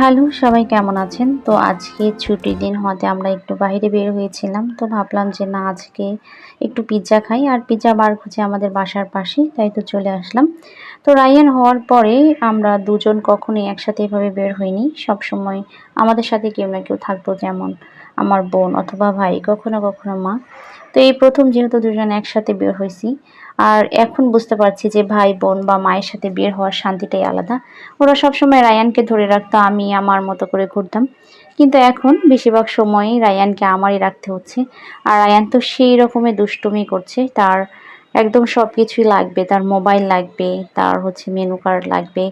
Hello, সবাই কেমন আছেন? তো আজকে ছুটির দিন হতে আমরা একটু বাইরে বের হয়েছিলাম, তো ভাবলাম যে না, আজকে একটু পিৎজা খাই। আর পিৎজা বার খুঁজে আমাদের বাসার পাশেই, তাই তো চলে আসলাম। তো রায়ান হওয়ার পরে আমরা দুজন কখনোই একসাথে এভাবে বের হইনি। সব সময় আমাদের সাথে কেউ না কেউ থাকতো যেমন আমার বোন অথবা ভাই, কখনো কখনো মা। তো এই প্রথম যেহেতু দুজন একসাথে বের হয়েছি, আর এখন বুঝতে পারছি যে ভাই, বোন বা মায়ের সাথে বের হওয়ার শান্তিটাই আলাদা। ওরা সবসময় রায়ানকে ধরে রাখতো, আমি আমার মতো করে ঘুরতাম। কিন্তু এখন বেশিরভাগ সময়ই রায়ানকে আমারই রাখতে হচ্ছে। আর রায়ান তো সেই রকমের দুষ্টুমি করছে, তার একদম সব কিছুই লাগবে। তার মোবাইল লাগবে, তার হচ্ছে মেনু কার্ড লাগবে,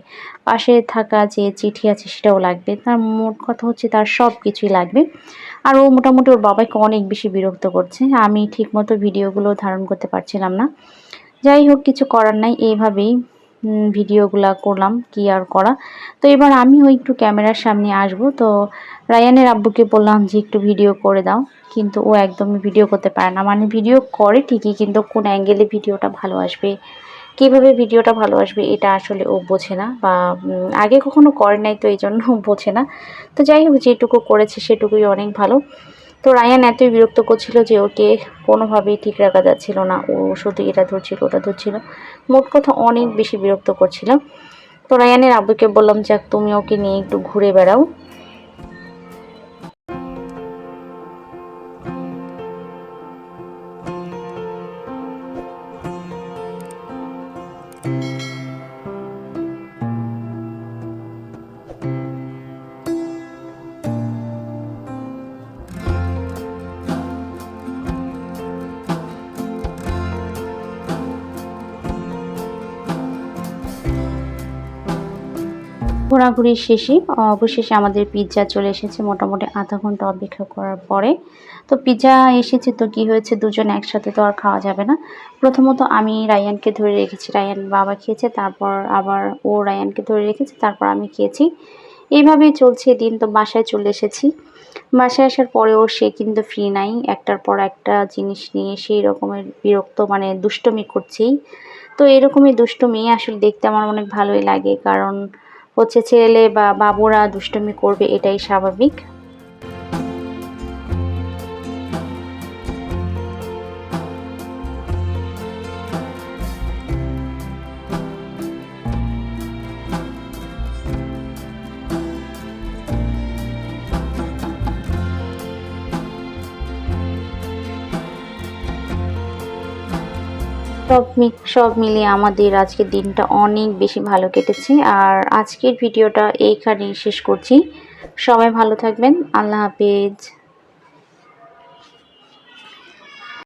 পাশে থাকা যে চিঠি আছে সেটাও লাগবে, তার মোট কথা হচ্ছে তার সব কিছুই লাগবে। আর ও মোটামুটি ওর বাবাকে অনেক বেশি বিরক্ত করছে, আমি ঠিকমতো ভিডিওগুলো ধারণ করতে পারছিলাম না। যাই হোক, কিছু করার নাই, এইভাবেই ভিডিওগুলা করলাম, কি আর করা। তো এবার আমিও একটু ক্যামেরার সামনে আসব। তো রায়ানের আব্বুকে বললাম যে, একটু ভিডিও করে দাও। কিন্তু ও একদমই ভিডিও করতে পারে না। মানে ভিডিও করে ঠিকই, কিন্তু কোন অ্যাঙ্গেলে ভিডিওটা ভালো আসবে, কীভাবে ভিডিওটা ভালো আসবে, এটা আসলে ও বোঝে না বা আগে কখনো করে নাই, তো এই জন্য বোঝে না। তো যাই হোক, যেটুকু করেছে সেটুকুই অনেক ভালো। তো রায়ান এতই বিরক্ত করছিল যে ওকে কোনোভাবেই ঠিক রাখা যাচ্ছিল না। ও শুধু এটা ধরছিল, ওটা ধরছিল। মোট কথা অনেক বেশি বিরক্ত করছিল। তো রায়ানের আব্বুকে বললাম, যাক, তুমি ওকে নিয়ে একটু ঘুরে বেড়াও। ঘোরাঘুরি শেষে, অবশেষে আমাদের পিৎজা চলে এসেছে মোটামুটি আধা ঘণ্টা অপেক্ষা করার পরে। তো পিৎজা এসেছে তো কি হয়েছে দুজন একসাথে তো আর খাওয়া যাবে না। প্রথমত আমি রায়ানকে ধরে রেখেছি। রায়ান বাবা খেয়েছে, তারপর আবার ও রায়ানকে ধরে রেখেছে, তারপর আমি খেয়েছি। এইভাবেই চলছে দিন। তো বাসায় চলে এসেছি। বাসায় আসার পরেও সে কিন্তু ফ্রি নাই। একটার পর একটা জিনিস নিয়ে সেই রকমের বিরক্ত মানে দুষ্টমি করছেই। তো এরকমই দুষ্টমি আসলে দেখতে আমার অনেক ভালোই লাগে। কারণ হচ্ছে ছেলে বা বাবুরা দুষ্টমি করবে এটাই স্বাভাবিক। সব সব মিলিয়ে আমাদের আজকের দিনটা অনেক বেশি ভালো কেটেছে। আর আজকের ভিডিওটা এইখানেই শেষ করছি। সবাই ভালো থাকবেন। আল্লাহ হাফেজ।